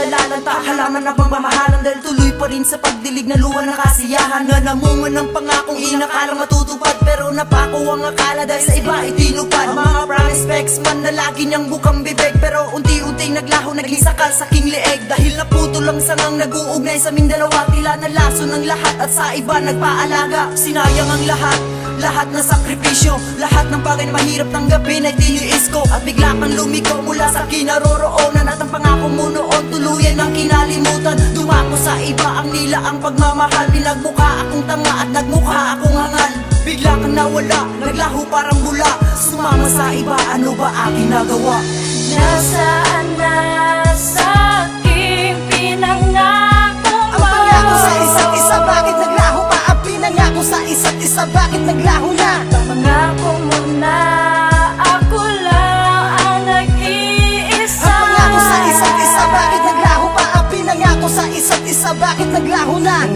nalalanta. Halaman na pagmamahalan dahil tuloy pa rin sa pagdilig na luha ng kasiyahan. Na namungan ng pangakong inakalang matutupad. Pero napako ang akala dahil sa iba itinupad Mga promise specs man na lagi niyang bukang bibig. Pero unti-unti naglaho naging sakal sa king leeg. Dahil naputo lang sangang nag-uugnay sa aming dalawa Tila na laso ng lahat. At sa iba nagpaalaga Sinayang ang lahat lahat na sakripisyo Lahat ng bagay na mahirap tanggapin ay tiniis ko At bigla kang lumiko mula sa kinaroroonan. At ang pangako mo noon tuluyan ng kinalimutan. Dumako sa iba ang nila ang pagmamahal. Pinagmukha akong tanga at nagmukha akong hangal Bigla kang nawala, naglaho parang bula. Sumama sa iba, ano ba aking nagawa? Nasaan na sa aking pinangako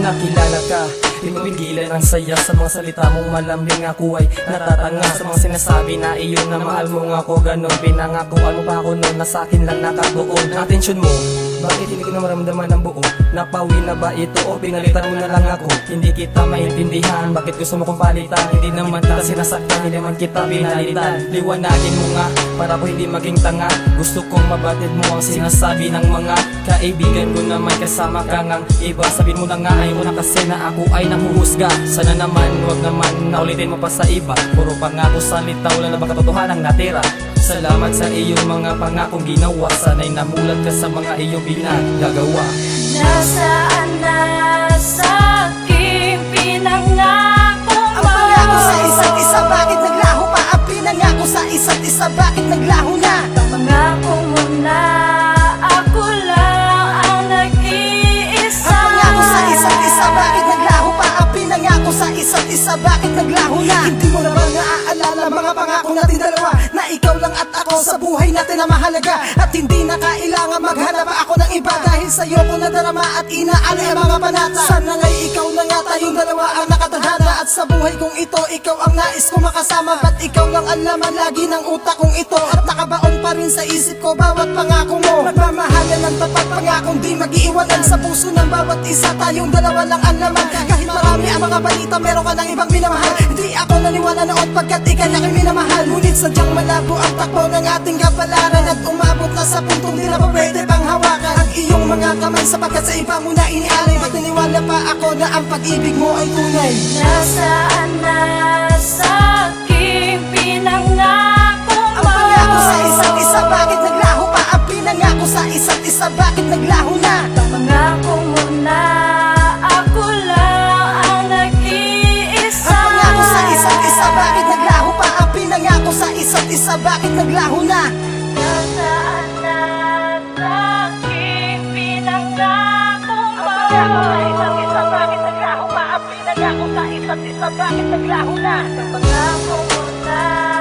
nakilala ka. Di mo pigilan ang saya sa mga salita mong malambing Ako ay natatanga sa mga sinasabi na iyo na mahal mo ako. Ganon pinangakuan mo pa ako noon na sa akin lang nakatuon Ang atensyon mo bakit hindi ko na maramdaman ang buo? Napawi na ba ito? O pinalitan na lang ako? Hindi kita maintindihan, bakit gusto mo kong palitan? Hindi naman kita sinasaktan, hindi naman kita pinalitan. Liwanagin mo nga, para ko hindi maging tanga. Gusto kong mabatid mo ang sinasabi ng mga kaibigan ko naman kasama ka ngang iba. Sabihin mo na nga ayaw na kasi na ako ay nahuhusga. Sana naman, wag naman naulitin mo pa sa iba. Puro pangako salita, wala na ba katotohanan natira Salamat sa iyong mga pangakong ginawa. Sana'y namulat ka sa mga iyong pinagagawa Nasaan na sa Bakit naglaho na? Hindi mo na ba naaalala mga pangako natin dalawa Na ikaw lang at ako sa buhay natin na mahalaga. At hindi na kailangan maghanap ako ng iba Dahil sa'yo ko nadarama at inaalay ang mga panata. Sana nga'y ikaw na nga tayong dalawa ang At sa buhay kong ito, ikaw ang nais ko makasama. Ba't ikaw lang ang laman lagi ng utak kong ito? At nakabaon pa rin sa isip ko bawat pangako mo. Magmamahalan ng tapat pangakong di mag-iiwanan. Sa puso ng bawat isa tayong dalawa lang ang laman. Kahit marami ang mga balita meron ka ng ibang minamahal. Hindi ako naniwala noon pagkat ikay aking minamahal. Ngunit sadyang malabo ang takbo ng ating kapalaran umabot na sa puntong di na pa pwede pang hawakan Ang iyong mga kamay? Sapagkat sa iba mo na inialay Ba't naniwala pa ako na ang pag-ibig mo ay tunay. Nasaan na sa aking pinangako Ang pangako sa isa't isa Bakit naglaho pa? Ang pinangako sa isa't isa Bakit naglaho na? Pangako mo na ako lang ang nag-iisa. Ang pangako sa isa't isa Bakit naglaho pa? Ang pinangako sa isa't isa Bakit naglaho na sa isa't isa Bakit naglaho pa ang pinangako sa isa Bakit naglaho na? Pangako mo na